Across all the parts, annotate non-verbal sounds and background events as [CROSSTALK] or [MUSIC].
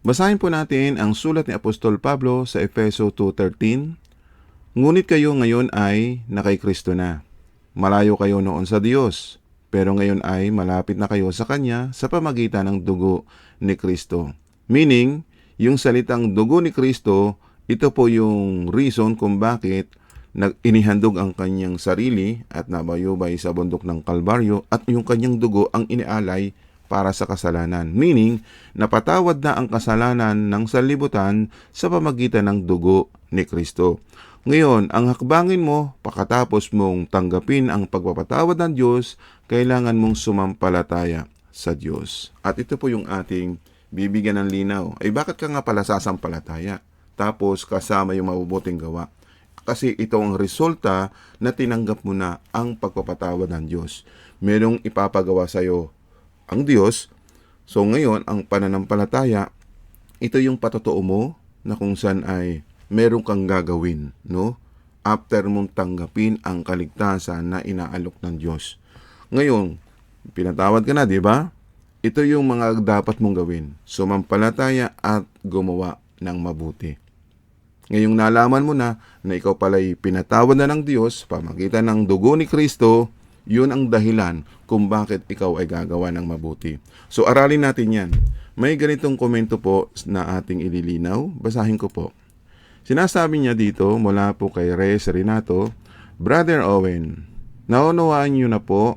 Basahin po natin ang sulat ni Apostol Pablo sa Efeso 2.13. Ngunit kayo ngayon ay nakay Kristo na. Malayo kayo noon sa Diyos, pero ngayon ay malapit na kayo sa Kanya sa pamagitan ng dugo ni Kristo. Meaning, yung salitang dugo ni Kristo, ito po yung reason kung bakit nag inihandog ang kanyang sarili at nabayubay sa bundok ng Kalbaryo at yung kanyang dugo ang inialay para sa kasalanan. Meaning, napatawad na ang kasalanan ng sanlibutan sa pamagitan ng dugo ni Kristo. Ngayon, ang hakbangin mo, pakatapos mong tanggapin ang pagpapatawad ng Diyos, kailangan mong sumampalataya sa Diyos. At ito po yung ating bibigyan ng linaw. Ay bakit ka nga pala sasampalataya? Tapos kasama yung mabubuting gawa. Kasi ito ang resulta na tinanggap mo na ang pagpapatawad ng Diyos. Merong ipapagawa sa iyo ang Diyos. So ngayon, ang pananampalataya, ito yung patotoo mo na kung saan ay meron kang gagawin, no? After mong tanggapin ang kaligtasan na inaalok ng Diyos. Ngayon, pinatawad ka na, di ba? Ito yung mga dapat mong gawin. Sumampalataya at gumawa ng mabuti. Ngayong nalaman mo na na ikaw pala'y pinatawad na ng Diyos pamagitan ng dugo ni Kristo, yun ang dahilan kung bakit ikaw ay gagawa ng mabuti. So aralin natin yan. May ganitong komento po na ating ililinaw. Basahin ko po. Sinasabi niya dito mula po kay Reyes Renato, Brother Owen, naunawaan niyo na po.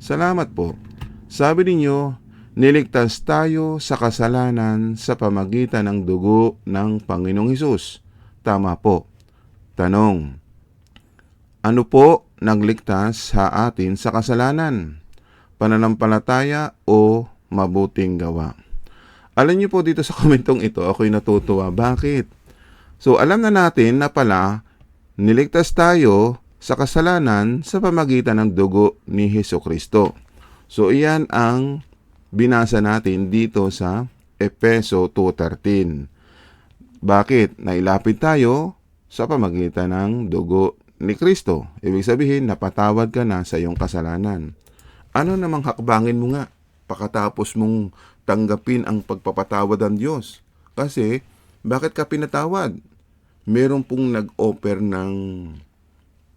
Salamat po. Sabi ninyo, niligtas tayo sa kasalanan sa pamagitan ng dugo ng Panginoong Hesus. Tama po. Tanong, ano po nagligtas sa atin sa kasalanan? Pananampalataya o mabuting gawa? Alam niyo po dito sa [LAUGHS] komentong ito, ako'y natutuwa. Bakit? So alam na natin na pala, niligtas tayo sa kasalanan sa pamagitan ng dugo ni Heso Kristo. So iyan ang binasa natin dito sa Efeso 2.13. Bakit? Nailapit tayo sa pamagitan ng dugo ni Kristo. Ibig sabihin, napatawad ka na sa iyong kasalanan. Ano namang hakbangin mo nga pakatapos mong tanggapin ang pagpapatawad ng Diyos? Kasi, bakit ka pinatawad? Meron pong nag-offer ng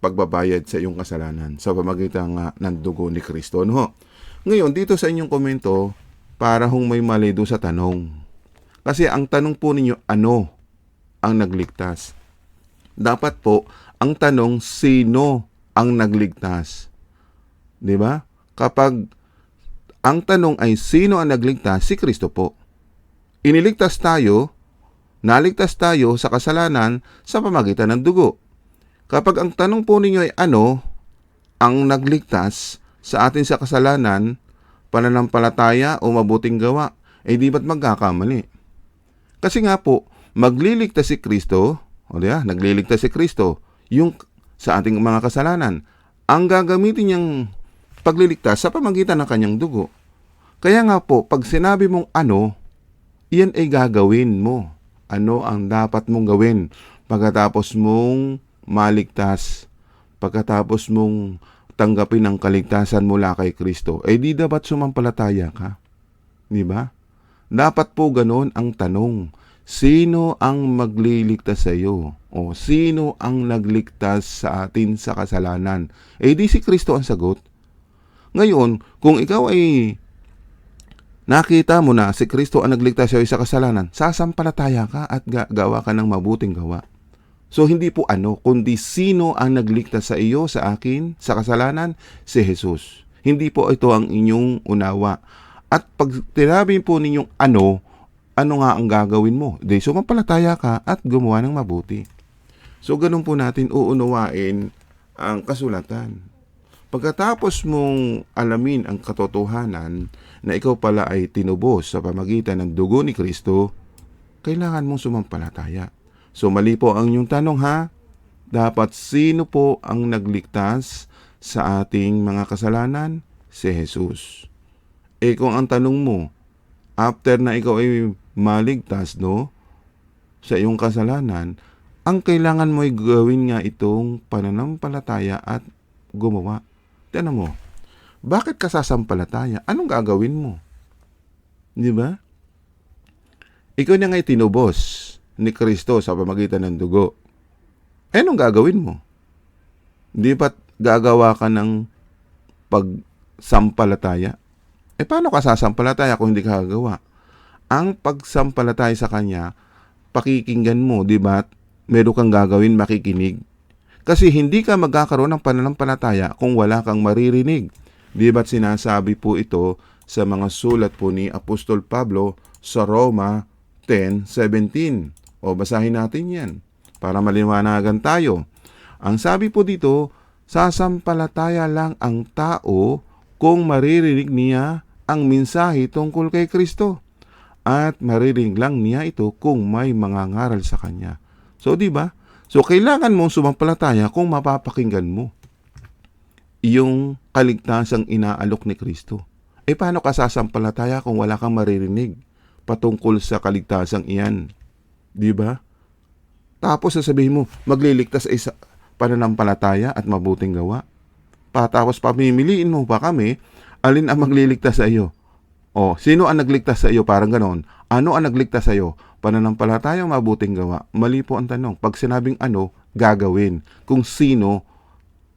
pagbabayad sa iyong kasalanan sa pamagitan nga ng dugo ni Kristo. No? Ngayon, dito sa inyong komento, para hong may mali doon sa tanong. Kasi ang tanong po ninyo, ano ang nagligtas? Dapat po, ang tanong, sino ang nagligtas? Di ba? Kapag ang tanong ay sino ang nagligtas, si Kristo po. Iniligtas tayo, naligtas tayo sa kasalanan sa pamagitan ng dugo. Kapag ang tanong po ninyo ay ano ang nagligtas sa atin sa kasalanan, pananampalataya o mabuting gawa, eh di ba't magkakamali? Kasi nga po, magliligtas si Kristo, o diya, nagliligtas si Kristo, yung sa ating mga kasalanan. Ang gagamitin niyang pagliligtas sa pamagitan ng kanyang dugo. Kaya nga po, pag sinabi mong ano, iyan ay gagawin mo. Ano ang dapat mong gawin pagkatapos mong maligtas, pagkatapos mong tanggapin ang kaligtasan mula kay Kristo, eh di dapat sumampalataya ka. Di ba? Dapat po ganoon ang tanong. Sino ang magliligtas sa iyo? O sino ang nagligtas sa atin sa kasalanan? Eh di si Kristo ang sagot. Ngayon, kung ikaw ay nakita mo na si Kristo ang nagligtas sa iyo sa kasalanan, sasampalataya ka at gawa ka ng mabuting gawa. So hindi po ano, kundi sino ang nagligtas sa iyo, sa akin, sa kasalanan? Si Jesus. Hindi po ito ang inyong unawa. At pag tinabi po ninyong ano, ano nga ang gagawin mo? Di sumampalataya ka at gumawa ng mabuti. So ganun po natin uunawain ang kasulatan. Pagkatapos mong alamin ang katotohanan na ikaw pala ay tinubos sa pamagitan ng dugo ni Kristo, kailangan mong sumampalataya. So mali po ang inyong tanong ha. Dapat sino po ang nagligtas sa ating mga kasalanan? Si Jesus. Eh kung ang tanong mo, after na ikaw ay maligtas, no? Sa iyong kasalanan, ang kailangan mo ay gawin nga itong pananampalataya at gumawa. Tiyan mo, bakit ka sasampalataya? Anong gagawin mo? Di ba? ikaw na nga'y tinubos ni Kristo sa pamagitan ng dugo. Eh, anong gagawin mo? Di ba't gagawa ka ng pagsampalataya? Eh, paano ka sasampalataya kung hindi ka gagawa? Ang pagsampalataya sa Kanya, pakikinggan mo, di ba? Meron kang gagawin, makikinig. Kasi hindi ka magkakaroon ng pananampalataya kung wala kang maririnig. Di ba't sinasabi po ito sa mga sulat po ni Apostol Pablo sa Roma 10.17? O basahin natin yan para maliwanagan tayo. Ang sabi po dito, sasampalataya lang ang tao kung maririnig niya ang mensahe tungkol kay Kristo. At maririnig lang niya ito kung may mga ngaral sa kanya. So, di ba? So, kailangan mong sumampalataya kung mapapakinggan mo yung kaligtasang inaalok ni Kristo. Eh, paano ka sasampalataya kung wala kang maririnig patungkol sa kaligtasang iyan? Di ba? Tapos sasabihin mo, magliligtas ay sa pananampalataya at mabuting gawa. Patapos pamimiliin mo pa kami, alin ang magliligtas sa iyo? O, sino ang nagligtas sa iyo? Parang ganon. Ano ang nagligtas sa iyo? Pananampalataya o mabuting gawa? Mali po ang tanong. Pag sinabing ano, gagawin. Kung sino,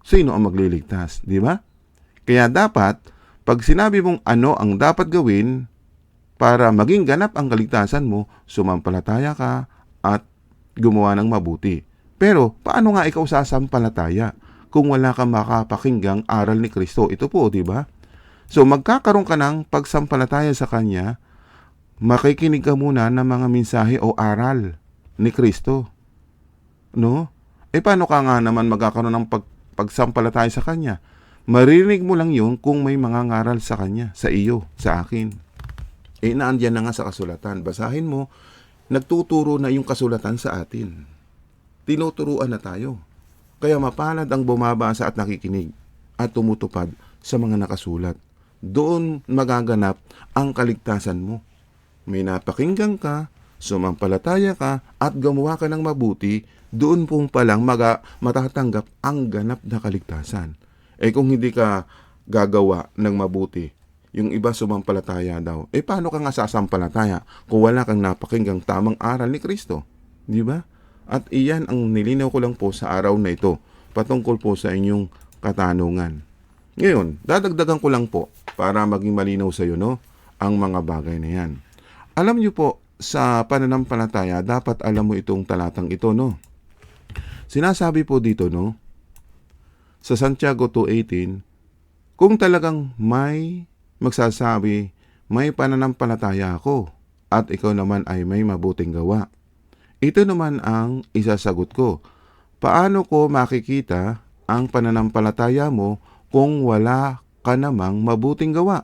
sino ang magliligtas. Di ba? Kaya dapat, pag sinabi mong ano ang dapat gawin para maging ganap ang kaligtasan mo, sumampalataya ka at gumawa ng mabuti. Pero, paano nga ikaw sasampalataya kung wala kang makapakinggang aral ni Kristo? Ito po, di ba? So, magkakaroon ka ng pagsampalataya sa Kanya, makikinig ka muna ng mga mensahe o aral ni Kristo. No? Eh, paano ka nga naman magkakaroon ng pag, pagsampalataya sa Kanya? Maririnig mo lang yun kung may mga ngaral sa Kanya, sa iyo, sa akin. Eh, naandyan na nga sa kasulatan. Basahin mo, nagtuturo na yung kasulatan sa atin. Tinuturuan na tayo. Kaya mapalad ang bumabasa at nakikinig at tumutupad sa mga nakasulat. Doon magaganap ang kaligtasan mo. May napakinggan ka, sumampalataya ka, at gumawa ka ng mabuti, doon pong palang maga, matatanggap ang ganap na kaligtasan. Eh kung hindi ka gagawa ng mabuti, yung iba sumampalataya daw, eh paano ka nga sasampalataya kung wala kang napakinggang tamang aral ni Kristo? Di ba? At iyan ang nilinaw ko lang po sa araw na ito patungkol po sa inyong katanungan. Ngayon, dadagdagan ko lang po para maging malinaw sa iyo no, ang mga bagay na yan. Alam niyo po, sa pananampalataya, dapat alam mo itong talatang ito, no? Sinasabi po dito, no? Sa Santiago 2.18, kung talagang may magsasabi, may pananampalataya ako, at ikaw naman ay may mabuting gawa. Ito naman ang isasagot ko. Paano ko makikita ang pananampalataya mo kung wala ka namang mabuting gawa?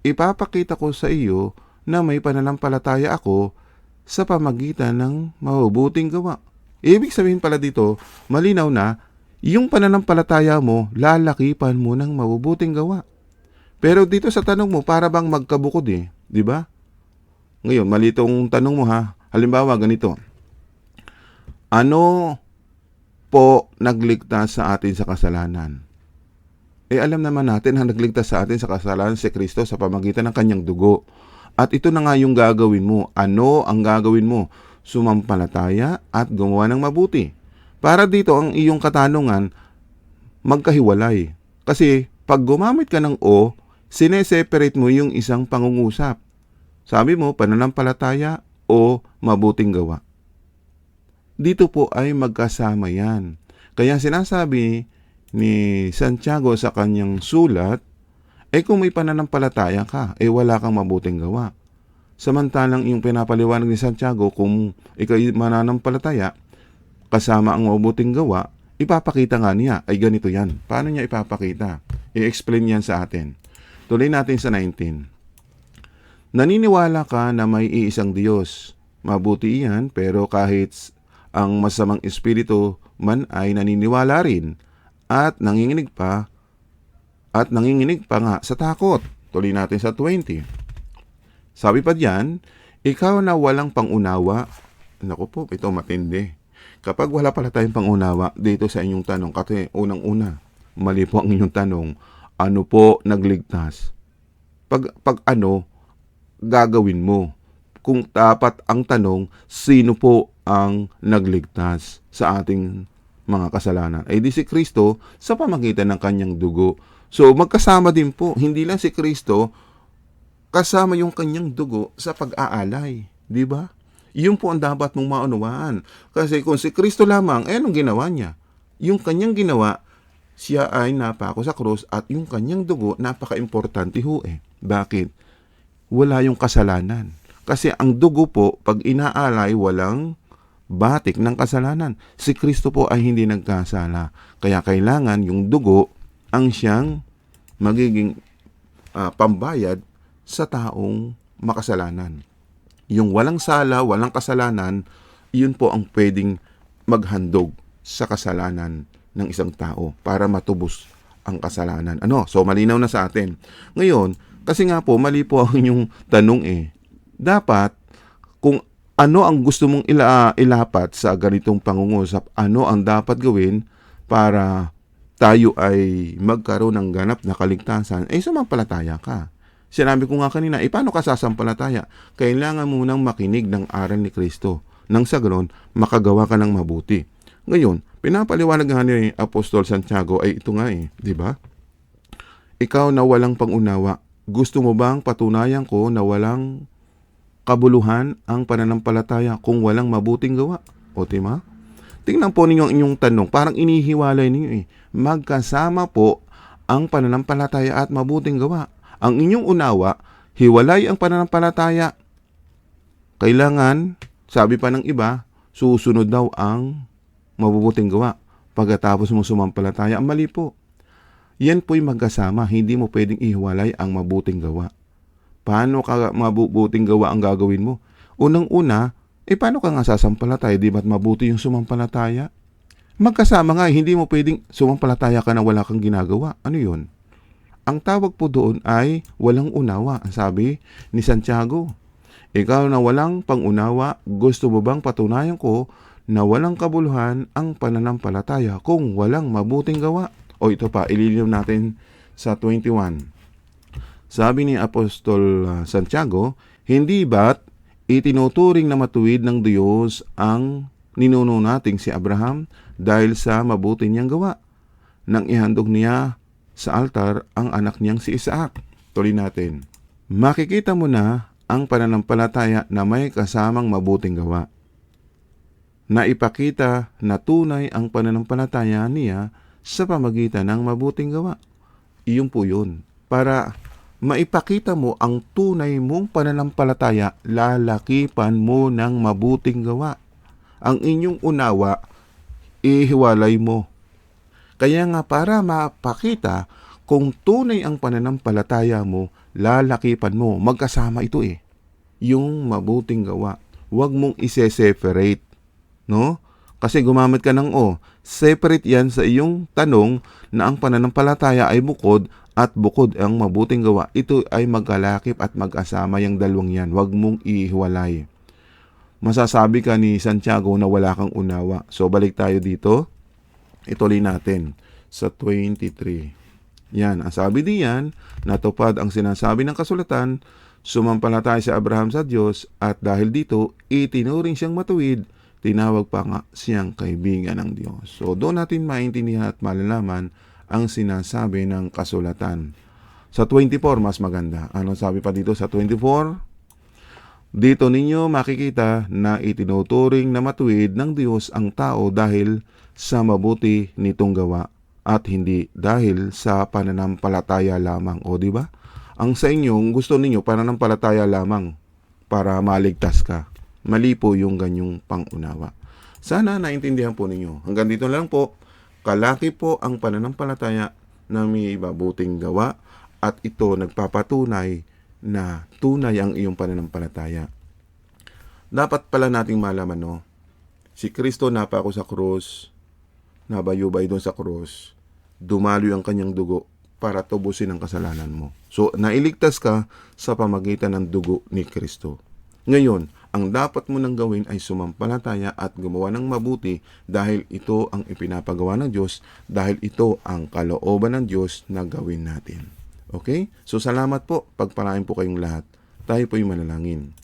Ipapakita ko sa iyo na may pananampalataya ako sa pamagitan ng mabubuting gawa. Ibig sabihin pala dito, malinaw na, yung pananampalataya mo, lalakipan mo ng mabubuting gawa. Pero dito sa tanong mo, para bang magkabukod eh, di ba? Ngayon, mali itong tanong mo ha. Halimbawa, ganito. Ano po nagligtas sa atin sa kasalanan? Eh alam naman natin ang nagligtas sa atin sa kasalanan si Kristo sa pamagitan ng kanyang dugo. At ito na nga yung gagawin mo. Ano ang gagawin mo? Sumampalataya at gumawa ng mabuti. Para dito ang iyong katanungan, magkahiwalay. Kasi pag gumamit ka ng O, sineseparate mo yung isang pangungusap. Sabi mo, pananampalataya o mabuting gawa. Dito po ay magkasama yan. Kaya sinasabi ni Santiago sa kanyang sulat, eh kung may pananampalataya ka, eh wala kang mabuting gawa. Samantalang yung pinapaliwanag ni Santiago, kung ikaw ay mananampalataya, kasama ang mabuting gawa, ipapakita nga niya, ay ganito yan. Paano niya ipapakita? I-explain yan sa atin. Tuloy natin sa 19. Naniniwala ka na may iisang Diyos. Mabuti iyan, pero kahit ang masamang espiritu man ay naniniwala rin at nanginginig pa at nanginginig pa nga sa takot. Tuloy natin sa 20. Sabi pa diyan, ikaw na walang pangunawa, naku po, ito matindi. Kapag wala pala tayong pangunawa dito sa inyong tanong, kasi unang-una, mali po ang inyong tanong, ano po nagligtas? Pag, pag ano, gagawin mo? kung dapat ang tanong, sino po ang nagligtas sa ating mga kasalanan? Ay di si Kristo sa pamagitan ng kanyang dugo. So magkasama din po, hindi lang si Kristo, kasama yung kanyang dugo sa pag-aalay. Di ba? Yun po ang dapat mong maunawaan. Kasi kung si Kristo lamang, eh anong ginawa niya? Yung kanyang ginawa, siya ay napako sa krus at yung kanyang dugo, napaka-importante ho eh. Bakit? Wala yung kasalanan. Kasi ang dugo po, pag inaalay, walang batik ng kasalanan. Si Kristo po ay hindi nagkasala. Kaya kailangan yung dugo ang siyang magiging ah, pambayad sa taong makasalanan. Yung walang sala, walang kasalanan, yun po ang pwedeng maghandog sa kasalanan ng isang tao para matubos ang kasalanan. Ano? So, malinaw na sa atin. Ngayon, kasi nga po, mali po ang inyong tanong eh. Dapat, kung ano ang gusto mong ila, ilapat sa ganitong pangungusap, ano ang dapat gawin para tayo ay magkaroon ng ganap na kaligtasan, eh sumampalataya ka. Sinabi ko nga kanina, eh paano ka sasampalataya? Kailangan mo nang makinig ng aral ni Kristo. Nang sa ganon, makagawa ka ng mabuti. Ngayon, pinapaliwanag nga ni Apostol Santiago ay ito nga eh, di ba? Ikaw na walang pangunawa, gusto mo bang patunayan ko na walang kabuluhan ang pananampalataya kung walang mabuting gawa? O di ba? Tingnan po ninyo ang inyong tanong, parang inihiwalay ninyo eh. Magkasama po ang pananampalataya at mabuting gawa. Ang inyong unawa, hiwalay ang pananampalataya. Kailangan, sabi pa ng iba, susunod daw ang mabubuting gawa. Pagkatapos mo sumampalataya, ang mali po. Yan po'y magkasama, hindi mo pwedeng ihiwalay ang mabuting gawa. Paano ka mabubuting gawa ang gagawin mo? Unang-una, eh paano ka nga sasampalataya? Di ba't mabuti yung sumampalataya? Magkasama nga, hindi mo pwedeng sumampalataya ka na wala kang ginagawa. Ano yun? Ang tawag po doon ay walang unawa. Sabi ni Santiago, ikaw na walang pangunawa, gusto mo bang patunayan ko na walang kabuluhan ang pananampalataya kung walang mabuting gawa? O ito pa, ililinaw natin sa 21. Sabi ni Apostol uh, Santiago, hindi ba't itinuturing na matuwid ng Diyos ang ninuno nating si Abraham dahil sa mabuti niyang gawa nang ihandog niya sa altar ang anak niyang si Isaac. Tuloy natin. Makikita mo na ang pananampalataya na may kasamang mabuting gawa. Na ipakita na tunay ang pananampalataya niya sa pamagitan ng mabuting gawa. Iyon po yun. Para maipakita mo ang tunay mong pananampalataya, lalakipan mo ng mabuting gawa. Ang inyong unawa, ihiwalay mo. Kaya nga para mapakita kung tunay ang pananampalataya mo, lalakipan mo. Magkasama ito eh. Yung mabuting gawa. Huwag mong ise-separate. No? Kasi gumamit ka ng O. Separate yan sa iyong tanong na ang pananampalataya ay bukod at bukod ang mabuting gawa. Ito ay magkalakip at mag-asama yung dalawang yan. Huwag mong ihiwalay. Masasabi ka ni Santiago na wala kang unawa. So balik tayo dito. Ituloy natin sa 23. Yan, ang sabi diyan, natupad ang sinasabi ng kasulatan, sumampalataya si Abraham sa Diyos at dahil dito, itinuring siyang matuwid, tinawag pa nga siyang kaibigan ng Diyos. So doon natin maintindihan at malalaman ang sinasabi ng kasulatan. Sa 24, mas maganda. Ano sabi pa dito sa 24? Dito ninyo makikita na itinuturing na matuwid ng Diyos ang tao dahil sa mabuti nitong gawa at hindi dahil sa pananampalataya lamang. O di ba? Ang sa inyong gusto ninyo pananampalataya lamang para maligtas ka. Mali po yung ganyong pangunawa. Sana naintindihan po ninyo. Hanggang dito lang po. Kalaki po ang pananampalataya na may mabuting gawa at ito nagpapatunay na tunay ang iyong pananampalataya. Dapat pala nating malaman, no? Si Kristo napako sa krus, nabayubay doon sa krus, dumaloy ang kanyang dugo para tubusin ang kasalanan mo. So, nailigtas ka sa pamagitan ng dugo ni Kristo. Ngayon, ang dapat mo nang gawin ay sumampalataya at gumawa ng mabuti dahil ito ang ipinapagawa ng Diyos, dahil ito ang kalooban ng Diyos na gawin natin. Okay? So, salamat po. Pagpalain po kayong lahat. Tayo po'y manalangin.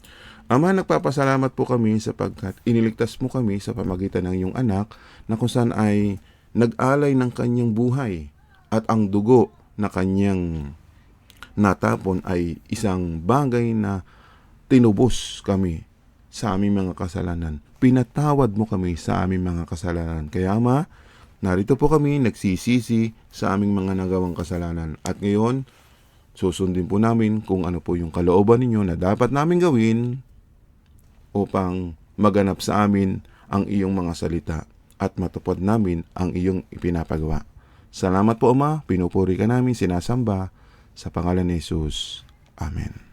Ama, nagpapasalamat po kami sapagkat iniligtas mo kami sa pamagitan ng iyong anak na kung saan ay nag-alay ng kanyang buhay at ang dugo na kanyang natapon ay isang bagay na tinubos kami sa aming mga kasalanan. Pinatawad mo kami sa aming mga kasalanan. Kaya ama, narito po kami nagsisisi sa aming mga nagawang kasalanan. At ngayon, susundin po namin kung ano po yung kalooban ninyo na dapat namin gawin upang maganap sa amin ang iyong mga salita at matupad namin ang iyong ipinapagawa. Salamat po Ama, pinupuri ka namin, sinasamba sa pangalan ni Jesus. Amen.